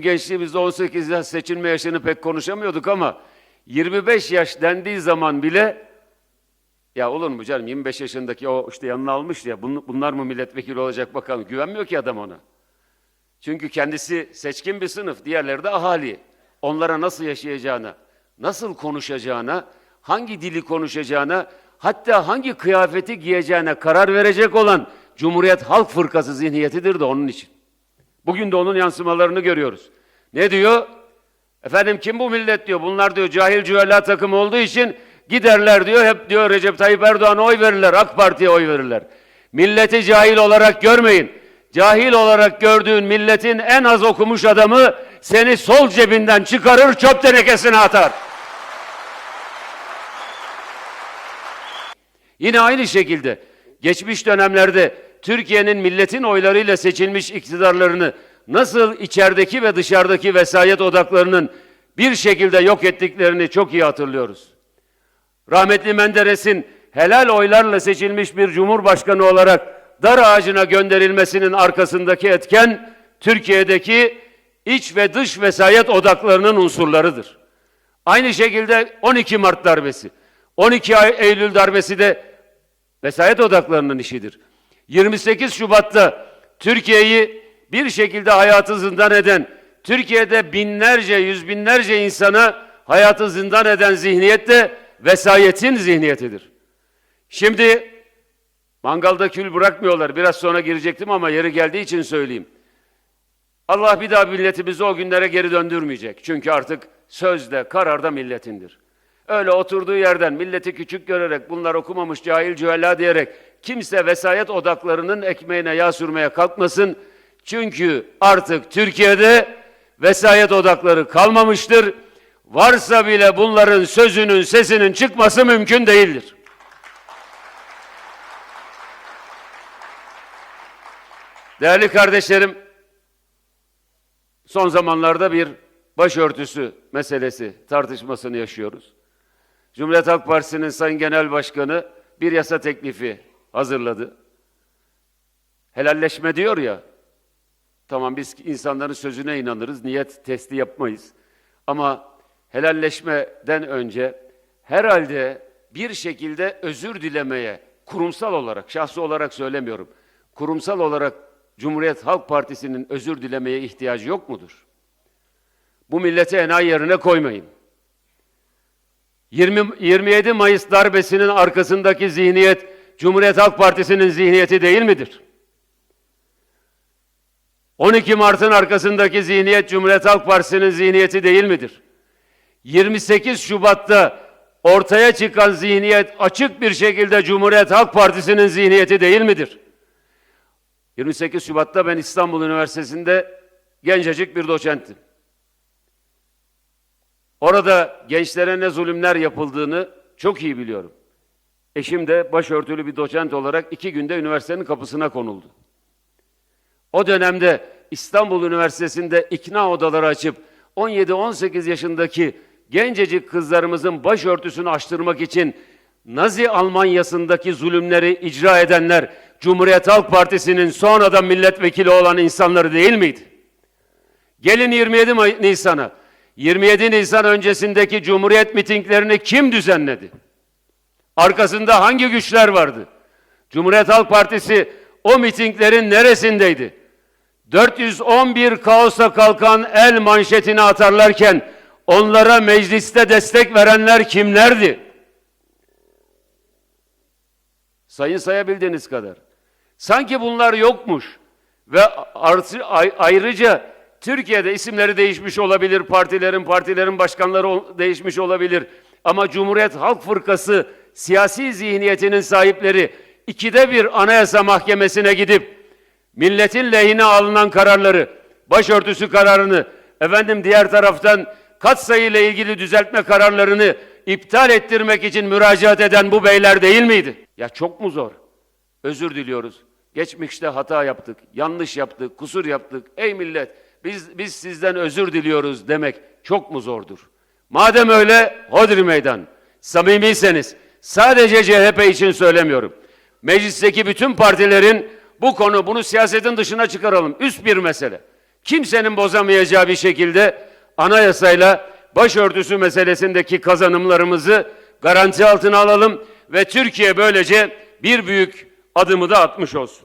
Gençliğimizde 18 yaş seçilme yaşını pek konuşamıyorduk ama 25 yaş dendiği zaman bile ya olur mu canım 25 yaşındaki o işte yanına almış ya bun- bunlar mı milletvekili olacak bakalım güvenmiyor ki adam ona. Çünkü kendisi seçkin bir sınıf, diğerleri de ahali. Onlara nasıl yaşayacağına, nasıl konuşacağına, hangi dili konuşacağına, hatta hangi kıyafeti giyeceğine karar verecek olan Cumhuriyet Halk Fırkası zihniyetidir de onun için. Bugün de onun yansımalarını görüyoruz. Ne diyor? Efendim kim bu millet diyor. Bunlar diyor cahil cühela takım olduğu için giderler diyor. Hep diyor Recep Tayyip Erdoğan'a oy verirler. AK Parti'ye oy verirler. Milleti cahil olarak görmeyin. Cahil olarak gördüğün milletin en az okumuş adamı seni sol cebinden çıkarır çöp tenekesine atar. Yine aynı şekilde geçmiş dönemlerde Türkiye'nin milletin oylarıyla seçilmiş iktidarlarını nasıl içerideki ve dışarıdaki vesayet odaklarının bir şekilde yok ettiklerini çok iyi hatırlıyoruz. Rahmetli Menderes'in helal oylarla seçilmiş bir cumhurbaşkanı olarak dar ağacına gönderilmesinin arkasındaki etken Türkiye'deki iç ve dış vesayet odaklarının unsurlarıdır. Aynı şekilde 12 Mart darbesi, 12 Ay- Eylül darbesi de vesayet odaklarının işidir. 28 Şubat'ta Türkiye'yi bir şekilde hayatı zindan eden, Türkiye'de binlerce, yüz binlerce insana hayatı zindan eden zihniyet de vesayetin zihniyetidir. Şimdi mangalda kül bırakmıyorlar. Biraz sonra girecektim ama yeri geldiği için söyleyeyim. Allah bir daha milletimizi o günlere geri döndürmeyecek. Çünkü artık sözde, kararda milletindir. Öyle oturduğu yerden milleti küçük görerek bunlar okumamış cahil cühela diyerek kimse vesayet odaklarının ekmeğine yağ sürmeye kalkmasın. Çünkü artık Türkiye'de vesayet odakları kalmamıştır. Varsa bile bunların sözünün sesinin çıkması mümkün değildir. Değerli kardeşlerim, son zamanlarda bir başörtüsü meselesi tartışmasını yaşıyoruz. Cumhuriyet Halk Partisi'nin Sayın Genel Başkanı bir yasa teklifi hazırladı. Helalleşme diyor ya, tamam biz insanların sözüne inanırız, niyet testi yapmayız. Ama helalleşmeden önce herhalde bir şekilde özür dilemeye, kurumsal olarak, şahsi olarak söylemiyorum, kurumsal olarak Cumhuriyet Halk Partisi'nin özür dilemeye ihtiyacı yok mudur? Bu milleti enayi yerine koymayın. 20, 27 Mayıs darbesinin arkasındaki zihniyet Cumhuriyet Halk Partisi'nin zihniyeti değil midir? 12 Mart'ın arkasındaki zihniyet Cumhuriyet Halk Partisi'nin zihniyeti değil midir? 28 Şubat'ta ortaya çıkan zihniyet açık bir şekilde Cumhuriyet Halk Partisi'nin zihniyeti değil midir? 28 Şubat'ta ben İstanbul Üniversitesi'nde gencecik bir doçenttim. Orada gençlere ne zulümler yapıldığını çok iyi biliyorum. Eşim de başörtülü bir doçent olarak iki günde üniversitenin kapısına konuldu. O dönemde İstanbul Üniversitesi'nde ikna odaları açıp 17-18 yaşındaki gencecik kızlarımızın başörtüsünü açtırmak için Nazi Almanyası'ndaki zulümleri icra edenler Cumhuriyet Halk Partisi'nin sonradan milletvekili olan insanları değil miydi? Gelin 27 May- Nisan'a. 27 Nisan öncesindeki Cumhuriyet mitinglerini kim düzenledi? Arkasında hangi güçler vardı? Cumhuriyet Halk Partisi o mitinglerin neresindeydi? 411 kaosa kalkan el manşetini atarlarken onlara mecliste destek verenler kimlerdi? Sayın sayabildiğiniz kadar. Sanki bunlar yokmuş ve artı, ay- ayrıca Türkiye'de isimleri değişmiş olabilir, partilerin partilerin başkanları değişmiş olabilir. Ama Cumhuriyet Halk Fırkası siyasi zihniyetinin sahipleri ikide bir Anayasa Mahkemesi'ne gidip milletin lehine alınan kararları, başörtüsü kararını, efendim diğer taraftan katsayı ile ilgili düzeltme kararlarını iptal ettirmek için müracaat eden bu beyler değil miydi? Ya çok mu zor? Özür diliyoruz. Geçmişte hata yaptık, yanlış yaptık, kusur yaptık. Ey millet, biz biz sizden özür diliyoruz demek çok mu zordur? Madem öyle, hodri meydan. Samimiyseniz, sadece CHP için söylemiyorum. Meclisteki bütün partilerin bu konu, bunu siyasetin dışına çıkaralım. Üst bir mesele. kimsenin bozamayacağı bir şekilde anayasayla başörtüsü meselesindeki kazanımlarımızı garanti altına alalım ve Türkiye böylece bir büyük adımı da atmış olsun.